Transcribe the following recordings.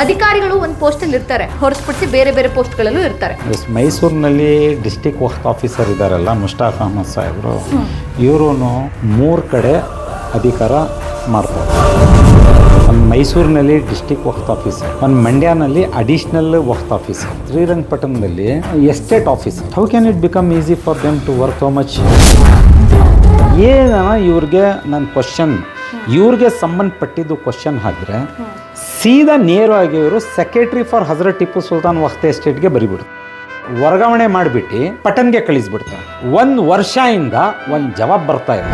ಅಧಿಕಾರಿಗಳು ಒಂದು ಪೋಸ್ಟ್ ಅಲ್ಲಿ ಇರ್ತಾರೆ. ಹೊರತುಪಡಿಸಿ ಬೇರೆ ಬೇರೆ ಪೋಸ್ಟ್ ಗಳಲ್ಲೂ ಇರ್ತಾರೆ. ಮೈಸೂರಿನಲ್ಲಿ ಡಿಸ್ಟಿಕ್ ವಕ್ತ್ ಆಫೀಸರ್ ಇದ್ದಾರಲ್ಲ ಮುಷ್ತಾಕ್ ಅಹಮದ್ ಸಾಹೇಬರು ಇವರು ಮೂರು ಕಡೆ ಅಧಿಕಾರ ಮಾಡ್ತಾರೆ. ಒಂದು ಮೈಸೂರಿನಲ್ಲಿ ಡಿಸ್ಟಿಕ್ ವಕ್ತ್ ಆಫೀಸರ್ ಒಂದು ಮಂಡ್ಯನಲ್ಲಿ additional Waqf officer ಶ್ರೀರಂಗಪಟ್ಟಣದಲ್ಲಿ estate officer how can it become easy for them to work so much ಏನ ಇವ್ರಿಗೆ ನನ್ನ ಕ್ವಶನ್ ಇವ್ರಿಗೆ ಸಂಬಂಧಪಟ್ಟಿದ್ದು ಕ್ವಶನ್ ಹಾಕಿದ್ರೆ ಸೀದಾ ನೇರವಾಗಿ ಇವರು ಸೆಕ್ರೆಟರಿ ಫಾರ್ ಹಜರತ್ ಟಿಪ್ಪು ಸುಲ್ತಾನ್ ವಖ್ತೆ ಎಸ್ಟೇಟ್ಗೆ ಬರಿಬಿಡ್ತು ವರ್ಗಾವಣೆ ಮಾಡಿಬಿಟ್ಟು ಪಟನ್ಗೆ ಕಳಿಸ್ಬಿಡ್ತಾರೆ. ಒಂದು ವರ್ಷದಿಂದ ಒಂದು ಜವಾಬ್ ಬರ್ತಾ ಇಲ್ಲ.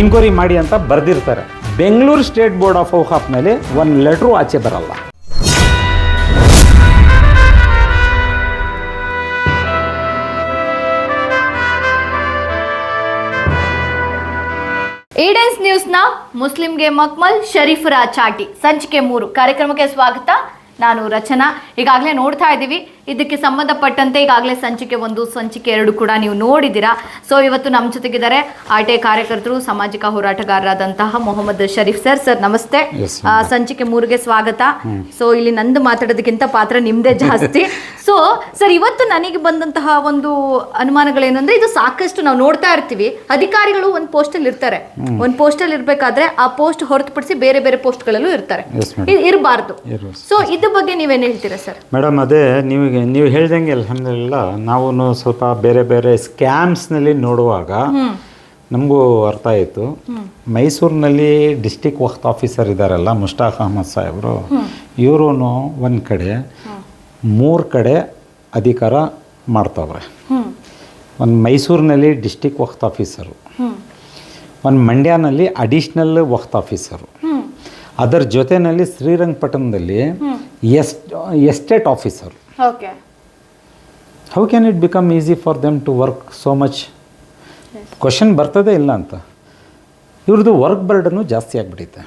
ಇನ್ಕ್ವೈರಿ ಮಾಡಿ ಅಂತ ಬರೆದಿರ್ತಾರೆ. ಬೆಂಗಳೂರು ಸ್ಟೇಟ್ ಬೋರ್ಡ್ ಆಫ್ ಮೇಲೆ ಒಂದು ಲೆಟ್ರು ಆಚೆ ಬರಲ್ಲ. ನ್ಯೂಸ್ನ ಮುಸ್ಲಿಂಗೆ ಮಕ್ಮಲ್ ಶರೀಫರ ಚಾಟಿ. ಸಂಚಿಕೆ ಮೂರು. ಕಾರ್ಯಕ್ರಮಕ್ಕೆ ಸ್ವಾಗತ. ನಾನು ರಚನಾ. ಈಗಾಗಲೇ ನೋಡ್ತಾ ಇದ್ದೀವಿ. ಇದಕ್ಕೆ ಸಂಬಂಧಪಟ್ಟಂತೆ ಈಗಾಗಲೇ ಸಂಚಿಕೆ ಒಂದು ಸಂಚಿಕೆ ಎರಡು ಕೂಡ ನೀವು ನೋಡಿದ್ದೀರಾ. ಸೊ ಇವತ್ತು ನಮ್ಮ ಜೊತೆಗಿದ್ದಾರೆ ಆಟೆ ಕಾರ್ಯಕರ್ತರು ಸಾಮಾಜಿಕ ಹೋರಾಟಗಾರರಾದಂತಹ ಮೊಹಮ್ಮದ್ ಶರೀಫ್ ಸರ್. ಸರ್ ನಮಸ್ತೆ. ಸಂಚಿಕೆ ಮೂರಿಗೆ ಸ್ವಾಗತ. ಸೊ ಇಲ್ಲಿ ನಂದು ಮಾತಾಡೋದಕ್ಕಿಂತ ಪಾತ್ರ ನಿಮ್ದೇ ಜಾಸ್ತಿ. ಸೊ ಸರ್ ಇವತ್ತು ನನಗೆ ಬಂದಂತಹ ಒಂದು ಅನುಮಾನಗಳೇನಂದ್ರೆ ಇದು ಸಾಕಷ್ಟು ನಾವು ನೋಡ್ತಾ ಇರ್ತೀವಿ. ಅಧಿಕಾರಿಗಳು ಒಂದು ಪೋಸ್ಟಲ್ಲಿ ಇರ್ತಾರೆ. ಒಂದು ಪೋಸ್ಟಲ್ಲಿ ಇರ್ಬೇಕಾದ್ರೆ ಆ ಪೋಸ್ಟ್ ಹೊರತುಪಡಿಸಿ ಬೇರೆ ಬೇರೆ ಪೋಸ್ಟ್ ಗಳಲ್ಲೂ ಇರ್ತಾರೆ. ಇರಬಾರ್ದು. ಇರು. ಸೊ ಇದ್ರ ಬಗ್ಗೆ ನೀವೇನ್ ಹೇಳ್ತೀರಾ ಸರ್? ಮೇಡಮ್ ಅದೇ ನೀವು ನೀವು ಹೇಳ್ದಂಗೆ ಅಲ್ಹಮ್ದಿಲ್ಲ ನಾವು ಸ್ವಲ್ಪ ಬೇರೆ ಬೇರೆ ಸ್ಕ್ಯಾಮ್ಸ್ನಲ್ಲಿ ನೋಡುವಾಗ ನಮಗೂ ಅರ್ಥ ಆಯಿತು. ಮೈಸೂರಿನಲ್ಲಿ ಡಿಸ್ಟಿಕ್ ವಕ್ತ್ ಆಫೀಸರ್ ಇದ್ದಾರಲ್ಲ ಮುಷ್ತಾಕ್ ಅಹಮದ್ ಸಾಹೇಬರು. ಇವರು ಒಂದು ಕಡೆ ಮೂರು ಕಡೆ ಅಧಿಕಾರ ಮಾಡ್ತವ್ರೆ. ಒಂದು ಮೈಸೂರಿನಲ್ಲಿ ಡಿಸ್ಟಿಕ್ ವಕ್ತ್ ಆಫೀಸರು. ಒಂದು ಮಂಡ್ಯನಲ್ಲಿ ಅಡಿಷ್ನಲ್ ವಕ್ತ್ ಆಫೀಸರು. ಅದರ ಜೊತೆಯಲ್ಲಿ ಶ್ರೀರಂಗಪಟ್ಟಣದಲ್ಲಿ ಎಸ್ಟ್ estate officer. Okay how can it become easy for them to work so much question ಬರ್ತದೇ ಇಲ್ಲ ಅಂತ. ಇವ್ರದ್ದು ವರ್ಕ್ ಬರ್ಡನ್ನು ಜಾಸ್ತಿ ಆಗಿಬಿಟ್ಟಿದೆ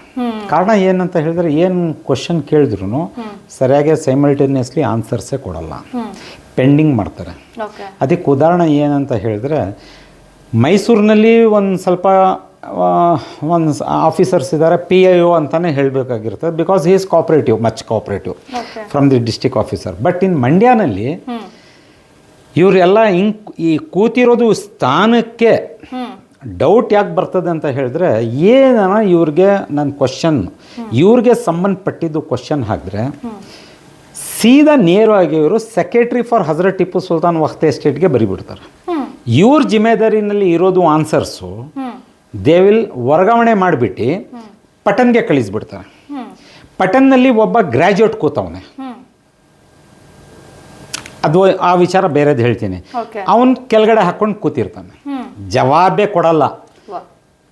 ಕಾರಣ ಏನಂತ ಹೇಳಿದ್ರೆ ಏನು ಕ್ವಶನ್ ಕೇಳಿದ್ರು ಸರಿಯಾಗಿ ಸೈಮಲ್ಟೇನಿಯಸ್ಲಿ ಆನ್ಸರ್ಸೇ ಕೊಡಲ್ಲ. ಪೆಂಡಿಂಗ್ ಮಾಡ್ತಾರೆ. ಅದಕ್ಕೆ ಉದಾಹರಣೆ ಏನಂತ ಹೇಳಿದ್ರೆ ಮೈಸೂರಿನಲ್ಲಿ ಒಂದು ಸ್ವಲ್ಪ ಒಂದು ಆಫೀಸರ್ಸ್ ಇದ್ದಾರೆ ಪಿ ಐ ಒ ಅಂತಲೇ ಹೇಳಬೇಕಾಗಿರ್ತದೆ because he is cooperative much cooperative from the district officer but in ಮಂಡ್ಯನಲ್ಲಿ ಇವರೆಲ್ಲ ಹಿಂಗ್ ಈ ಕೂತಿರೋದು ಸ್ಥಾನಕ್ಕೆ ಡೌಟ್ ಯಾಕೆ ಬರ್ತದೆ ಅಂತ ಹೇಳಿದ್ರೆ ಏನನ ಇವ್ರಿಗೆ ನನ್ನ ಕ್ವಶನ್ ಇವ್ರಿಗೆ ಸಂಬಂಧಪಟ್ಟಿದ್ದು ಕ್ವಶನ್ ಹಾಕಿದ್ರೆ ಸೀದಾ ನೇರವಾಗಿ ಇವರು ಸೆಕ್ರೆಟ್ರಿ ಫಾರ್ ಹಜರತ್ ಟಿಪ್ಪು ಸುಲ್ತಾನ್ ವಕ್ತೆ ಎಸ್ಟೇಟ್ಗೆ ಬರಿಬಿಡ್ತಾರೆ. ಇವ್ರ ಜಿಮ್ಮೆದಾರಿನಲ್ಲಿ ಇರೋದು ಆನ್ಸರ್ಸು ಹ್ಮ್ ದೇ ವಿಲ್ ವರ್ಗಾವಣೆ ಮಾಡಿಬಿಟ್ಟು ಪಟನ್ಗೆ ಕಳಿಸ್ಬಿಡ್ತಾನೆ ಪಟನ್ನಲ್ಲಿ ಒಬ್ಬ ಗ್ರ್ಯಾಜುಯೇಟ್ ಕೂತವನೆ. ಅದು ಆ ವಿಚಾರ ಬೇರೆದು ಹೇಳ್ತೀನಿ. ಅವನು ಕೆಳಗಡೆ ಹಾಕೊಂಡು ಕೂತಿರ್ತಾನೆ. ಜವಾಬೇ ಕೊಡಲ್ಲ.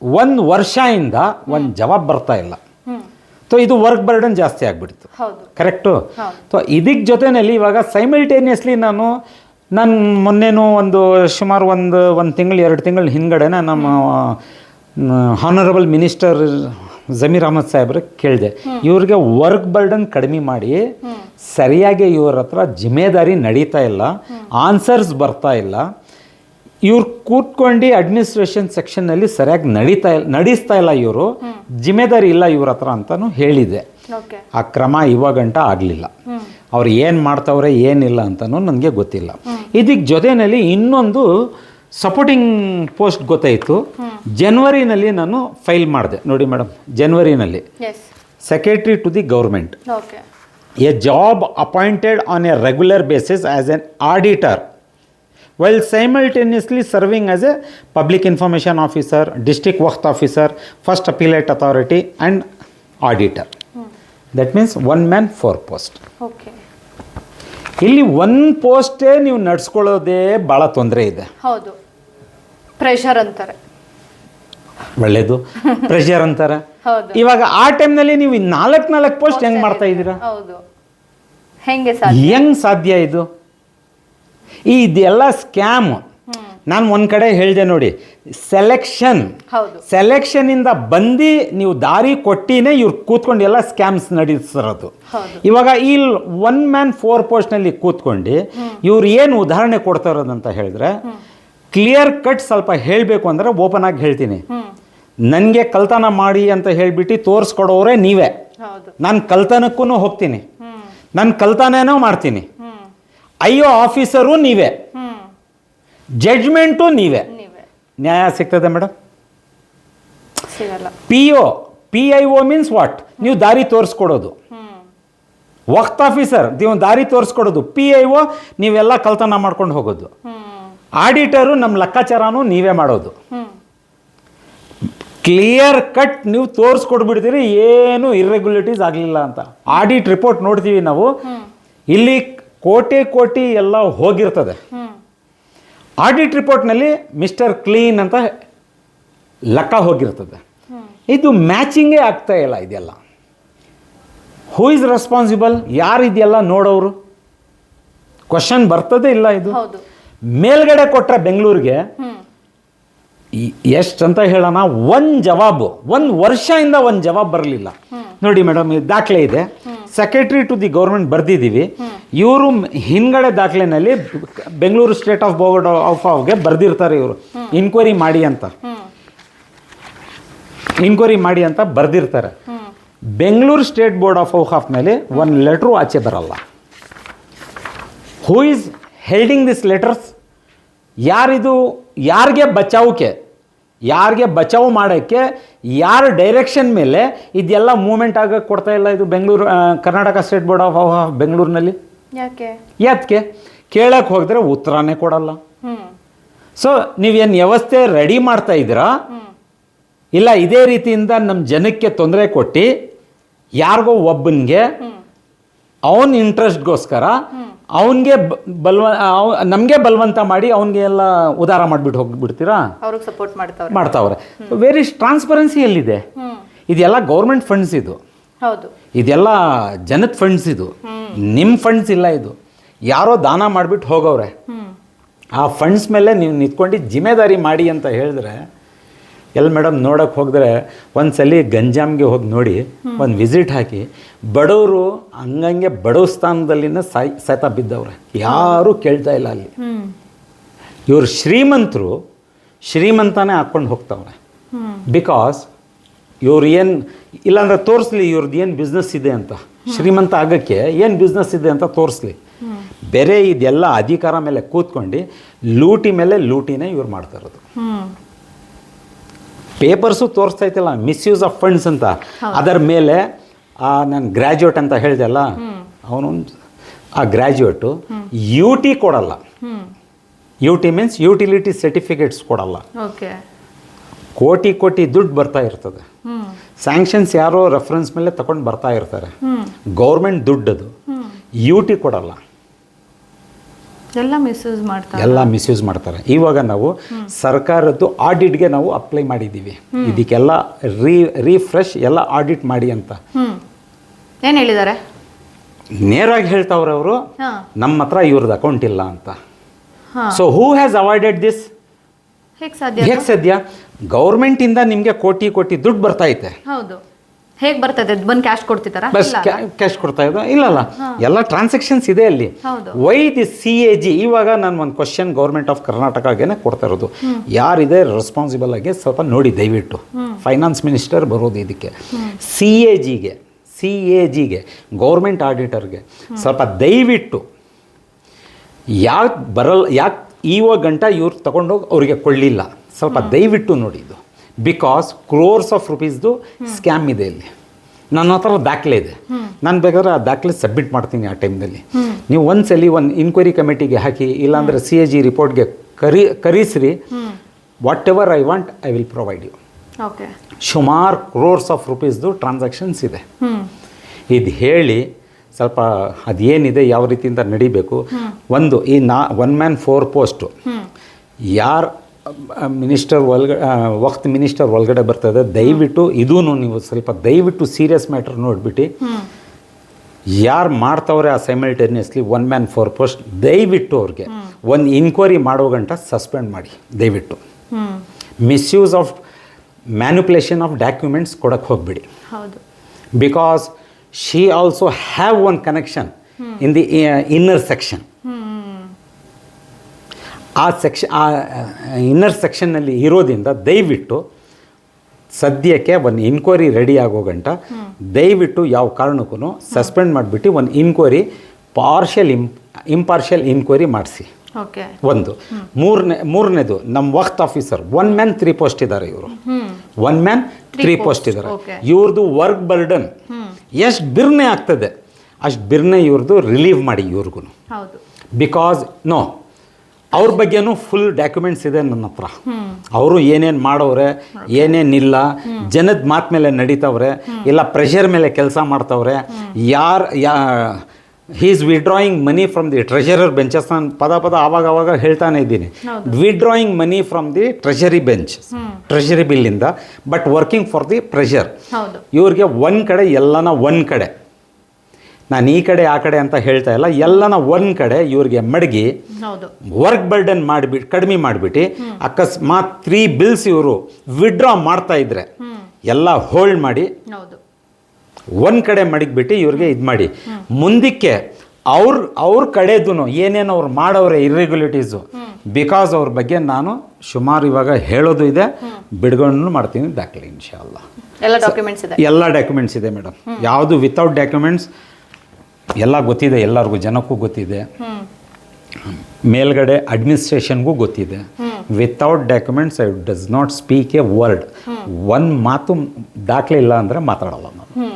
ಒಂದು ವರ್ಷದಿಂದ ಒಂದು ಜವಾಬ್ ಬರ್ತಾ ಇಲ್ಲ. ತೊ ಸೊ ಇದು ವರ್ಕ್ ಬರ್ಡನ್ ಜಾಸ್ತಿ ಆಗಿಬಿಡ್ತು. ಕರೆಕ್ಟು ತೊ ಸೊ ಇದಕ್ಕೆ ಜೊತೆಯಲ್ಲಿ ಇವಾಗ ಸೈಮಲ್ಟೇನಿಯಸ್ಲಿ ನಾನು ನಾನು ಮೊನ್ನೆನೂ ಒಂದು ಸುಮಾರು ಒಂದು ಒಂದು ತಿಂಗಳು ಎರಡು ತಿಂಗಳು ಹಿಂದ್ಗಡೆನೆ ನಮ್ಮ ಹಾನರಬಲ್ ಮಿನಿಸ್ಟರ್ ಜಮೀರ್ ಅಹಮದ್ ಸಾಹೇಬ್ರ ಕೇಳಿದೆ ಇವ್ರಿಗೆ ವರ್ಕ್ ಬರ್ಡನ್ ಕಡಿಮೆ ಮಾಡಿ ಸರಿಯಾಗಿ ಇವ್ರ ಹತ್ರ ಜಿಮ್ಮೆದಾರಿ ನಡೀತಾ ಇಲ್ಲ ಆನ್ಸರ್ಸ್ ಬರ್ತಾ ಇಲ್ಲ. ಇವ್ರು ಕೂತ್ಕೊಂಡು ಅಡ್ಮಿನಿಸ್ಟ್ರೇಷನ್ ಸೆಕ್ಷನ್ನಲ್ಲಿ ಸರಿಯಾಗಿ ನಡೀತಾ ಇಲ್ಲ ನಡೆಸ್ತಾ ಇಲ್ಲ ಇವರು ಜಿಮ್ಮೆದಾರಿ ಇಲ್ಲ ಇವ್ರ ಹತ್ರ ಅಂತಲೂ ಹೇಳಿದೆ. ಆ ಕ್ರಮ ಇವಾಗಂಟ ಆಗಲಿಲ್ಲ. ಅವ್ರು ಏನು ಮಾಡ್ತಾವ್ರೆ ಏನಿಲ್ಲ ಅಂತಲೂ ನನಗೆ ಗೊತ್ತಿಲ್ಲ. ಇದಕ್ಕೆ ಜೊತೆಯಲ್ಲಿ ಇನ್ನೊಂದು ಸಪೋರ್ಟಿಂಗ್ ಪೋಸ್ಟ್ ಗೊತ್ತಾಯಿತು ಜನ್ವರಿನಲ್ಲಿ ನಾನು ಫೈಲ್ ಮಾಡಿದೆ. ನೋಡಿ madam ಜನ್ವರಿನಲ್ಲಿ secretary to the government a job appointed on a regular basis as an auditor well simultaneously serving as a public information officer district Waqf officer first appellate authority and auditor that means one man four post okay ಇಲ್ಲಿ ಒಂದು ಪೋಸ್ಟೇ ನೀವು ನಡ್ಸ್ಕೊಳ್ಳೋದೇ ಭಾಳ ತೊಂದರೆ ಇದೆ. ಹೌದು. Pressure ಅಂತಾರೆ. ಒಳ್ಳೇದು. Pressure ಅಂತಾರೆ. ಹೌದು. ಇವಾಗ ಆ ಟೈಮ್ನಲ್ಲಿ ನೀವು ನಾಲ್ಕು ನಾಲ್ಕು ಪೋಸ್ಟ್ ಹೆಂಗೆ ಮಾಡ್ತಾ ಇದ್ದೀರಾ? ಹೌದು. ಹೆಂಗೆ ಸಾಧ್ಯ? ಹೆಂಗ್ ಸಾಧ್ಯ ಇದು? ಈ ಇದೆಲ್ಲ ಸ್ಕ್ಯಾಮ್ ನಾನು ಒಂದು ಕಡೆ ಹೇಳಿದೆ ನೋಡಿ. ಸೆಲೆಕ್ಷನ್ ಹೌದು. ಸೆಲೆಕ್ಷನಿಂದ ಬಂದು ನೀವು ದಾರಿ ಕೊಟ್ಟಿನೇ ಇವ್ರು ಕೂತ್ಕೊಂಡು ಎಲ್ಲ ಸ್ಕ್ಯಾಮ್ಸ್ ನಡೆಸಿರೋದು. ಇವಾಗ ಈ ಒನ್ ಮ್ಯಾನ್ ಫೋರ್ ಪೋಸ್ಟ್ನಲ್ಲಿ ಕೂತ್ಕೊಂಡು ಇವ್ರು ಏನು ಉದಾಹರಣೆ ಕೊಡ್ತಾ ಇರೋದಂತ ಹೇಳಿದ್ರೆ ಕ್ಲಿಯರ್ ಕಟ್ ಸ್ವಲ್ಪ ಹೇಳಬೇಕು ಅಂದ್ರೆ ಓಪನ್ ಆಗಿ ಹೇಳ್ತೀನಿ. ನನಗೆ ಕಲ್ತನ ಮಾಡಿ ಅಂತ ಹೇಳಿಬಿಟ್ಟು ತೋರಿಸ್ಕೊಡೋರೆ ನೀವೇ. ನಾನು ಕಲ್ತನಕ್ಕೂ ಹೋಗ್ತೀನಿ. ನಾನು ಕಲ್ತಾನೇನೋ ಮಾಡ್ತೀನಿ. ಅಯ್ಯೋ ಆಫೀಸರು ನೀವೇ. ಜಡ್ಜ್ಮೆಂಟು ನೀವೇ. ನ್ಯಾಯ ಸಿಗ್ತದೆ madam? P O P I O means what ನೀವು ದಾರಿ ತೋರಿಸ್ಕೊಡೋದು. ವಕ್ತ್ ಆಫೀಸರ್ ನೀವು ದಾರಿ ತೋರಿಸ್ಕೊಡೋದು. ಪಿ ಐ ಒ ನೀವೆಲ್ಲ ಕಲ್ತನ ಮಾಡ್ಕೊಂಡು ಹೋಗೋದು. ಆಡಿಟರು ನಮ್ಮ ಲೆಕ್ಕಾಚಾರನೂ ನೀವೇ ಮಾಡೋದು. ಕ್ಲಿಯರ್ ಕಟ್ ನೀವು ತೋರಿಸ್ಕೊಡ್ಬಿಡ್ತೀರಿ ಏನು ಇರ್ರೆಗ್ಯುಲೇಟೀಸ್ ಆಗಲಿಲ್ಲ ಅಂತ. ಆಡಿಟ್ ರಿಪೋರ್ಟ್ ನೋಡ್ತೀವಿ ನಾವು. ಇಲ್ಲಿ ಕೋಟಿ ಕೋಟಿ ಎಲ್ಲ ಹೋಗಿರ್ತದೆ. ಆಡಿಟ್ ರಿಪೋರ್ಟ್ನಲ್ಲಿ ಮಿಸ್ಟರ್ ಕ್ಲೀನ್ ಅಂತ ಲೆಕ್ಕ ಹೋಗಿರ್ತದೆ. ಇದು ಮ್ಯಾಚಿಂಗೇ ಆಗ್ತಾ ಇಲ್ಲ ಇದೆಲ್ಲ. ಹೂ ಇಸ್ ರೆಸ್ಪಾನ್ಸಿಬಲ್ ಯಾರು ಇದೆಯಲ್ಲ ನೋಡೋರು? ಕ್ವಶನ್ ಬರ್ತದೆ ಇಲ್ಲ ಇದು. ಮೇಲ್ಗಡೆ ಕೊಟ್ಟರೆ ಬೆಂಗಳೂರಿಗೆ ಹ್ಮ್. ಎಷ್ಟು ಅಂತ ಹೇಳೋಣ ಒಂದು ಜವಾಬು ಒಂದು ವರ್ಷದಿಂದ ಒಂದು ಜವಾಬ್ ಬರಲಿಲ್ಲ. ನೋಡಿ ಮೇಡಮ್ ಇದು ದಾಖಲೆ ಇದೆ. ಸೆಕ್ರೆಟರಿ ಟು ದಿ ಗೌರ್ಮೆಂಟ್ ಬರೆದಿದ್ದೀವಿ. ಇವರು ಹಿಂದ್ಗಡೆ ದಾಖಲೆನಲ್ಲಿ Bengaluru state of board of ಅವ್ಗೆ ಬರ್ದಿರ್ತಾರೆ ಇವರು. ಇನ್ಕ್ವೈರಿ ಮಾಡಿ ಅಂತ. ಇನ್ಕ್ವೈರಿ ಮಾಡಿ ಅಂತ ಬರ್ದಿರ್ತಾರೆ. Bengaluru state board of of ಮೇಲೆ ಒಂದು ಲೆಟ್ರು ಆಚೆ ಬರಲ್ಲ. Who is holding this letters ಯಾರಿದು, ಯಾರಿಗೆ ಬಚಾವಕ್ಕೆ ಯಾರಿಗೆ ಬಚಾವ್ ಮಾಡೋಕ್ಕೆ ಯಾರ ಡೈರೆಕ್ಷನ್ ಮೇಲೆ ಇದೆಲ್ಲ ಮೂಮೆಂಟ್ ಆಗಕ್ಕೆ ಕೊಡ್ತಾ ಇಲ್ಲ ಇದು Bengaluru Karnataka state board of ಬೆಂಗಳೂರಿನಲ್ಲಿ? ಯಾಕೆ? ಕೇಳಕ್ಕೆ ಹೋಗಿದ್ರೆ ಉತ್ತರನೇ ಕೊಡಲ್ಲ. ಸೊ ನೀವೇನು ವ್ಯವಸ್ಥೆ ರೆಡಿ ಮಾಡ್ತಾ ಇದ್ದೀರಾ? ಇಲ್ಲ ಇದೇ ರೀತಿಯಿಂದ ನಮ್ಮ ಜನಕ್ಕೆ ತೊಂದರೆ ಕೊಟ್ಟು ಯಾರಿಗೋ ಒಬ್ಬನಿಗೆ ಅವನ ಇಂಟ್ರೆಸ್ಟ್ಗೋಸ್ಕರ ಅವನಿಗೆ ಬಲ್ವ ನಮಗೆ ಬಲವಂತ ಮಾಡಿ ಅವನಿಗೆ ಎಲ್ಲ ಉದಾರ ಮಾಡಿಬಿಟ್ಟು ಹೋಗ್ಬಿಡ್ತೀರಾ? ಅವ್ರಿಗೆ ಸಪೋರ್ಟ್ ಮಾಡ್ತಾವ್ರೆ. ಮಾಡ್ತಾವ್ರೆ. ವೆರಿ ಟ್ರಾನ್ಸ್ಪರೆನ್ಸಿ ಎಲ್ಲಿದೆ? ಇದೆಲ್ಲ ಗೌರ್ಮೆಂಟ್ ಫಂಡ್ಸ್ ಇದು. ಹೌದು. ಇದೆಲ್ಲ ಜನದ ಫಂಡ್ಸ್ ಇದು. ನಿಮ್ಮ ಫಂಡ್ಸ್ ಇಲ್ಲ ಇದು. ಯಾರೋ ದಾನ ಮಾಡಿಬಿಟ್ಟು ಹೋಗವ್ರೆ. ಆ ಫಂಡ್ಸ್ ಮೇಲೆ ನೀವು ನಿಂತ್ಕೊಂಡು ಜಿಮ್ಮೆದಾರಿ ಮಾಡಿ ಅಂತ ಹೇಳಿದ್ರೆ ಎಲ್ಲಿ ಮೇಡಮ್ ನೋಡೋಕೆ ಹೋಗಿದ್ರೆ ಒಂದ್ಸಲಿ ಗಂಜಾಮ್ಗೆ ಹೋಗಿ ನೋಡಿ ಒಂದು ವಿಸಿಟ್ ಹಾಕಿ ಬಡವರು ಹಂಗಂಗೆ ಬಡವ ಸ್ಥಾನದಲ್ಲಿನ ಸಾಯ್ ಸತ ಬಿದ್ದವ್ರೆ. ಯಾರೂ ಕೇಳ್ತಾ ಇಲ್ಲ ಅಲ್ಲಿ. ಇವರು ಶ್ರೀಮಂತರು ಶ್ರೀಮಂತನೇ ಹಾಕ್ಕೊಂಡು ಹೋಗ್ತಾವ್ರೆ. ಬಿಕಾಸ್ ಇವ್ರು ಏನು ಇಲ್ಲಾಂದ್ರೆ ತೋರಿಸ್ಲಿ ಇವ್ರದ್ದು ಏನು ಬಿಸ್ನೆಸ್ ಇದೆ ಅಂತ. ಶ್ರೀಮಂತ ಆಗೋಕ್ಕೆ ಏನು ಬಿಸ್ನೆಸ್ ಇದೆ ಅಂತ ತೋರಿಸ್ಲಿ. ಬೇರೆ ಇದೆಲ್ಲ ಅಧಿಕಾರ ಮೇಲೆ ಕೂತ್ಕೊಂಡು ಲೂಟಿ ಮೇಲೆ ಲೂಟಿನೇ ಇವ್ರು ಮಾಡ್ತಾ ಇರೋದು. ಪೇಪರ್ಸು ತೋರಿಸ್ತಾ ಇತ್ತಲ್ಲ ಮಿಸ್ಯೂಸ್ ಆಫ್ ಫಂಡ್ಸ್ ಅಂತ. ಅದರ ಮೇಲೆ ಆ ನಾನು ಗ್ರ್ಯಾಜುಯೇಟ್ ಅಂತ ಹೇಳಿದೆ ಅಲ್ಲ ಅವನು ಆ ಗ್ರ್ಯಾಜುಯೇಟು ಯು ಟಿ ಕೊಡಲ್ಲ. U T means utility certificates ಕೊಡಲ್ಲ. ಓಕೆ. ಕೋಟಿ ಕೋಟಿ ದುಡ್ಡು ಬರ್ತಾ ಇರ್ತದೆ. ಸ್ಯಾಂಕ್ಷನ್ಸ್ ಯಾರೋ ರೆಫರೆನ್ಸ್ ಮೇಲೆ ತಗೊಂಡು ಬರ್ತಾ ಇರ್ತಾರೆ. ಗೌರ್ಮೆಂಟ್ ದುಡ್ಡದು. ಯು ಟಿ ಕೊಡಲ್ಲ. ಎಲ್ಲ ಮಿಸ್ಯೂಸ್ ಮಾಡ್ತಾರೆ. ಎಲ್ಲ ಮಿಸ್ಯೂಸ್ ಮಾಡ್ತಾರೆ. ಇವಾಗ ನಾವು ಸರ್ಕಾರದ್ದು ಆಡಿಟ್ಗೆ ನಾವು ಅಪ್ಲೈ ಮಾಡಿದ್ದೀವಿ. ಇದಕ್ಕೆಲ್ಲ ರೀ ರೀಫ್ರೆಶ್ ಎಲ್ಲ ಆಡಿಟ್ ಮಾಡಿ ಅಂತ. ಏನು ಹೇಳಿದ್ದಾರೆ ನೇರಾಗಿ ಹೇಳ್ತಾವ್ರೆ ಅವರು ನಮ್ಮ ಹತ್ರ ಇವ್ರದ್ದು ಅಕೌಂಟ್ ಇಲ್ಲ ಅಂತ. So who has avoided this ಹೇಗ್ ಸಾಧ್ಯ ಗೌರ್ಮೆಂಟಿಂದ ನಿಮಗೆ ಕೋಟಿ ಕೋಟಿ ದುಡ್ಡು ಬರ್ತೈತೆ ಹೌದು. ಹೇಗ್ ಬರ್ತದೆ? ಬಂದು ಕ್ಯಾಶ್ ಕೊಡ್ತಿದ್ದಾರಾ? ಬಸ್ ಕ್ಯಾಶ್ ಕೊಡ್ತಾ ಇದ್ದು? ಇಲ್ಲಲ್ಲ ಎಲ್ಲ ಟ್ರಾನ್ಸಾಕ್ಷನ್ಸ್ ಇದೆ ಅಲ್ಲಿ. Why the C A G ಇವಾಗ ನಾನು ಒಂದು ಕ್ವಶನ್ ಗೌರ್ಮೆಂಟ್ ಆಫ್ ಕರ್ನಾಟಕಗೇನೆ ಕೊಡ್ತಾ ಇರೋದು. ಯಾರಿದೆ ರೆಸ್ಪಾನ್ಸಿಬಲ್ ಆಗಿ ಸ್ವಲ್ಪ ನೋಡಿ ದಯವಿಟ್ಟು. ಫೈನಾನ್ಸ್ ಮಿನಿಸ್ಟರ್ ಬರೋದು ಇದಕ್ಕೆ. ಸಿ ಎ ಜಿಗೆ ಸಿ ಎ ಜಿಗೆ ಗೌರ್ಮೆಂಟ್ ಆಡಿಟರ್ಗೆ ಸ್ವಲ್ಪ ದಯವಿಟ್ಟು ಯಾಕೆ ಬರಲ್ಲ ಯಾಕೆ ಇವ ಗಂಟ ಇವ್ರು ತಗೊಂಡೋಗಿ ಅವರಿಗೆ ಕೊಳ್ಳಿಲ್ಲ ಸ್ವಲ್ಪ ದಯವಿಟ್ಟು ನೋಡಿ ಇದು. ಬಿಕಾಸ್ ಕ್ರೋರ್ಸ್ ಆಫ್ ರುಪೀಸ್ದು ಸ್ಕ್ಯಾಮ್ ಇದೆ ಇಲ್ಲಿ. ನನ್ನ ಹತ್ರ ದಾಖಲೆ ಇದೆ. ನಾನು ಬೇಕಾದ್ರೆ ಆ ದಾಖಲೆ ಸಬ್ಮಿಟ್ ಮಾಡ್ತೀನಿ ಆ ಟೈಮ್ದಲ್ಲಿ ನೀವು ಒಂದ್ಸಲಿ ಒಂದು ಇನ್ಕ್ವೈರಿ ಕಮಿಟಿಗೆ ಹಾಕಿ ಇಲ್ಲಾಂದ್ರೆ ಸಿ ಎ ಜಿ ರಿಪೋರ್ಟ್ಗೆ ಕರಿ ಕರೀಸ್ರಿ. Whatever I want I will provide you okay ಸುಮಾರು ಕ್ರೋರ್ಸ್ ಆಫ್ ರುಪೀಸ್ದು ಟ್ರಾನ್ಸಾಕ್ಷನ್ಸ್ ಇದೆ. ಇದು ಹೇಳಿ ಸ್ವಲ್ಪ ಅದೇನಿದೆ ಯಾವ ರೀತಿಯಿಂದ ನಡಿಬೇಕು? ಒಂದು ಈ ನಾ ಒನ್ ಮ್ಯಾನ್ ಫೋರ್ ಪೋಸ್ಟು ಯಾರು ಮಿನಿಸ್ಟರ್ ಒಳಗಡೆ ವಕ್ತ್ ಮಿನಿಸ್ಟರ್ ಒಳಗಡೆ ಬರ್ತದೆ. ದಯವಿಟ್ಟು ಇದೂ ನೀವು ಸ್ವಲ್ಪ ದಯವಿಟ್ಟು ಸೀರಿಯಸ್ ಮ್ಯಾಟರ್ ನೋಡ್ಬಿಟ್ಟು. ಯಾರು ಮಾಡ್ತಾವ್ರೆ ಆ simultaneously one man four post ದಯವಿಟ್ಟು ಅವ್ರಿಗೆ ಒಂದು ಇನ್ಕ್ವೈರಿ ಮಾಡೋ ಗಂಟ ಸಸ್ಪೆಂಡ್ ಮಾಡಿ. ದಯವಿಟ್ಟು. Misuse of manipulation of documents ಕೊಡಕ್ಕೆ ಹೋಗ್ಬಿಡಿ. Because she also have one connection in the inner section ಆ ಸೆಕ್ಷನ್ ಆ ಇನ್ನರ್ ಸೆಕ್ಷನ್ನಲ್ಲಿ ಇರೋದ್ರಿಂದ ದಯವಿಟ್ಟು ಸದ್ಯಕ್ಕೆ ಒಂದು ಇನ್ಕ್ವೈರಿ ರೆಡಿ ಆಗೋ ಗಂಟ ದಯವಿಟ್ಟು ಯಾವ ಕಾರಣಕ್ಕೂ ಸಸ್ಪೆಂಡ್ ಮಾಡಿಬಿಟ್ಟು ಒಂದು inquiry partial imp impartial inquiry ಮಾಡಿಸಿ. ಓಕೆ ಒಂದು. ಮೂರನೇ ಮೂರನೇದು ನಮ್ಮ Waqf officer one man three post ಇದ್ದಾರೆ ಇವರು. ಒನ್ ಮ್ಯಾನ್ ತ್ರೀ ಪೋಸ್ಟ್ ಇದ್ದಾರೆ. ಇವ್ರದ್ದು ವರ್ಕ್ ಬರ್ಡನ್ ಎಷ್ಟು ಬಿರ್ನೆ ಆಗ್ತದೆ? ಅಷ್ಟು ಬಿರ್ನೆ ಇವ್ರದ್ದು ರಿಲೀವ್ ಮಾಡಿ ಇವ್ರಿಗೂ ಬಿಕಾಸ್ ನೋ ಅವ್ರ ಬಗ್ಗೆನೂ ಫುಲ್ ಡಾಕ್ಯುಮೆಂಟ್ಸ್ ಇದೆ ನನ್ನ ಹತ್ರ. ಅವರು ಏನೇನು ಮಾಡೋರೆ ಏನೇನಿಲ್ಲ ಜನದ ಮಾತು ಮೇಲೆ ನಡೀತವ್ರೆ ಇಲ್ಲ ಪ್ರೆಷರ್ ಮೇಲೆ ಕೆಲಸ ಮಾಡ್ತವ್ರೆ ಯಾರು ಯಾ he is withdrawing money from the treasurer benches ನಾನು ಪದ ಪದ ಆವಾಗ ಆವಾಗ ಹೇಳ್ತಾನೆ ಇದ್ದೀನಿ. Withdrawing money from the treasury bench treasury ಬಿಲ್ಲಿಂದ but working for the pressure ಇವ್ರಿಗೆ ಒಂದು ಕಡೆ ಎಲ್ಲನ ಒಂದು ಕಡೆ. ನಾನು ಈ ಕಡೆ ಆ ಕಡೆ ಅಂತ ಹೇಳ್ತಾ ಇಲ್ಲ. ಎಲ್ಲನ ಒಂದು ಕಡೆ ಇವ್ರಿಗೆ ಮಡಗಿ ವರ್ಕ್ ಬರ್ಡನ್ ಮಾಡಿಬಿಟ್ಟು ಕಡಿಮೆ ಮಾಡಿಬಿಟ್ಟು ಅಕಸ್ಮಾತ್ ತ್ರೀ ಬಿಲ್ಸ್ ಇವರು ವಿಡ್ರಾ ಮಾಡ್ತಾ ಇದ್ರೆ ಎಲ್ಲ ಹೋಲ್ಡ್ ಮಾಡಿ ಒಂದು ಕಡೆ ಮಡಗಿಬಿಟ್ಟು ಇವ್ರಿಗೆ ಇದು ಮಾಡಿ. ಮುಂದಕ್ಕೆ ಅವ್ರ ಅವ್ರ ಕಡೆದು ಏನೇನು ಅವ್ರು ಮಾಡೋರೆ ಇರ್ರೆಗ್ಯುಲೇಟೀಸು ಬಿಕಾಸ್ ಅವ್ರ ಬಗ್ಗೆ ನಾನು ಸುಮಾರು ಇವಾಗ ಹೇಳೋದು ಇದೆ. ಬಿಡ್ಕೊಂಡು ಮಾಡ್ತೀನಿ ದಾಖಲೆ ಇನ್ಶಾಲ್ಲ ಎಲ್ಲ ಡಾಕ್ಯುಮೆಂಟ್ಸ್ ಇದೆ. ಎಲ್ಲ ಡಾಕ್ಯುಮೆಂಟ್ಸ್ ಇದೆ ಮೇಡಮ್ ಯಾವುದು ವಿತೌಟ್ ಡಾಕ್ಯುಮೆಂಟ್ಸ್ ಎಲ್ಲ ಗೊತ್ತಿದೆ ಎಲ್ಲರಿಗೂ ಜನಕ್ಕೂ ಗೊತ್ತಿದೆ. ಮೇಲ್ಗಡೆ ಅಡ್ಮಿನಿಸ್ಟ್ರೇಷನ್ಗೂ ಗೊತ್ತಿದೆ. Without documents I does not speak a word ಒಂದು ಮಾತು ದಾಖಲೆ ಇಲ್ಲ ಅಂದರೆ ಮಾತಾಡಲ್ಲ ನಾನು.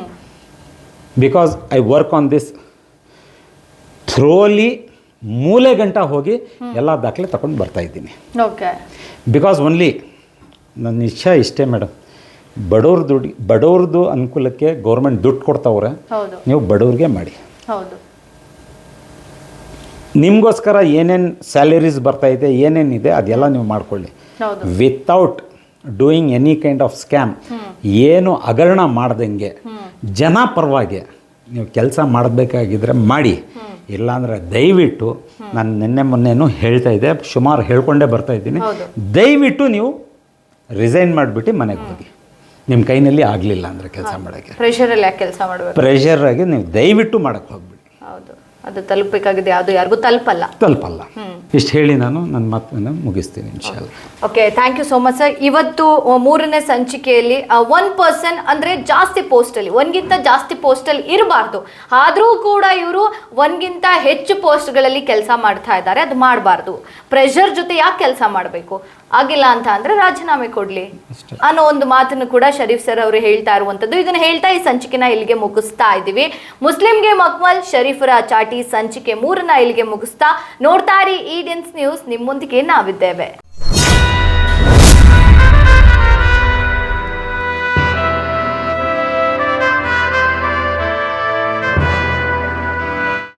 Because I work on this thoroughly ಮೂಲೆ ಗಂಟ ಹೋಗಿ ಎಲ್ಲ ದಾಖಲೆ ತಗೊಂಡು ಬರ್ತಾ ಇದ್ದೀನಿ. ಓಕೆ ಬಿಕಾಸ್ ಓನ್ಲಿ ನನ್ನ ಇಚ್ಛೆ ಇಷ್ಟೇ ಮೇಡಮ್ ಬಡವ್ರ ದುಡ್ಡು ಬಡವ್ರದ್ದು ಅನುಕೂಲಕ್ಕೆ ಗೌರ್ಮೆಂಟ್ ದುಡ್ಡು ಕೊಡ್ತಾವ್ರೆ. ನೀವು ಬಡವ್ರಿಗೆ ಮಾಡಿ. ಹೌದು. ನಿಮಗೋಸ್ಕರ ಏನೇನು ಸ್ಯಾಲರೀಸ್ ಬರ್ತಾಯಿದೆ ಏನೇನಿದೆ ಅದೆಲ್ಲ ನೀವು ಮಾಡ್ಕೊಳ್ಳಿ. Without doing any kind of scam ಏನು ಹಗರಣ ಮಾಡ್ದಂಗೆ ಜನ ಪರವಾಗಿ ನೀವು ಕೆಲಸ ಮಾಡಬೇಕಾಗಿದ್ರೆ ಮಾಡಿ. ಇಲ್ಲಾಂದರೆ ದಯವಿಟ್ಟು ನಾನು ನಿನ್ನೆ ಮೊನ್ನೆನೂ ಹೇಳ್ತಾ ಇದ್ದೆ ಸುಮಾರು ಹೇಳ್ಕೊಂಡೇ ಬರ್ತಾ ಇದ್ದೀನಿ. ದಯವಿಟ್ಟು ನೀವು ರಿಸೈನ್ ಮಾಡಿಬಿಟ್ಟು ಮನೆಗೆ ಹೋಗಿ. ನಿಮ್ಮ ಕೈನಲ್ಲಿ ಆಗಲಿಲ್ಲ ಅಂದರೆ ಕೆಲಸ ಮಾಡೋಕ್ಕೆ. ಪ್ರೆಷರಲ್ಲಿ ಯಾಕೆ ಕೆಲಸ ಮಾಡಬೇಕು? ಪ್ರೆಷರ್ ಆಗಿ ನೀವು ದಯವಿಟ್ಟು ಮಾಡೋಕ್ಕೆ ಹೋಗ್ಬಿಡಿ. ಹೌದು. ಅದು ತಲುಪಬೇಕಾಗಿದೆ. ಯಾವುದು ಯಾರಿಗೂ ತಲುಪಲ್ಲ. ತಲುಪಲ್ಲ. ಇಷ್ಟು ಹೇಳಿ ನಾನು ನನ್ನ ಮಾತನ್ನು ಮುಗಿಸ್ತೀನಿ ಇನ್ಶಾಲ್ okay thank you so much sir ಇವತ್ತು ಮೂರನೇ ಸಂಚಿಕೆಯಲ್ಲಿ ಒನ್ ಪರ್ಸನ್ ಅಂದರೆ ಜಾಸ್ತಿ ಪೋಸ್ಟಲ್ಲಿ ಒಂದ್ಗಿಂತ ಜಾಸ್ತಿ ಪೋಸ್ಟಲ್ಲಿ ಇರಬಾರ್ದು. ಆದರೂ ಕೂಡ ಇವರು ಒಂದ್ಗಿಂತ ಹೆಚ್ಚು ಪೋಸ್ಟ್ಗಳಲ್ಲಿ ಕೆಲಸ ಮಾಡ್ತಾ ಇದ್ದಾರೆ ಅದು ಮಾಡಬಾರ್ದು. ಪ್ರೆಷರ್ ಜೊತೆ ಯಾಕೆ ಕೆಲಸ ಮಾಡಬೇಕು? ಆಗಿಲ್ಲ ಅಂತ ಅಂದರೆ ರಾಜೀನಾಮೆ ಕೊಡಲಿ. ಅನ್ನೋ ಒಂದು ಮಾತನ್ನು ಕೂಡ ಶರೀಫ್ ಸರ್ ಅವರು ಹೇಳ್ತಾ ಇರುವಂಥದ್ದು. ಇದನ್ನು ಹೇಳ್ತಾ ಈ ಸಂಚಿಕೆನ ಇಲ್ಲಿಗೆ ಮುಗಿಸ್ತಾ ಇದ್ದೀವಿ ಮುಸ್ಲಿಂಗೆ ಮಕ್ಮಲ್ ಶರೀಫರ ಚಾಟಿ ಸಂಚಿಕೆ ಮೂರನ್ನ ಇಲ್ಲಿಗೆ ಮುಗಿಸ್ತಾ ನೋಡ್ತಾ ಇರಿ. ಈ ಡೆನ್ಸ್ ನ್ಯೂಸ್ ನಿಮ್ಮೊಂದಿಗೆ ನಾವಿದ್ದೇವೆ.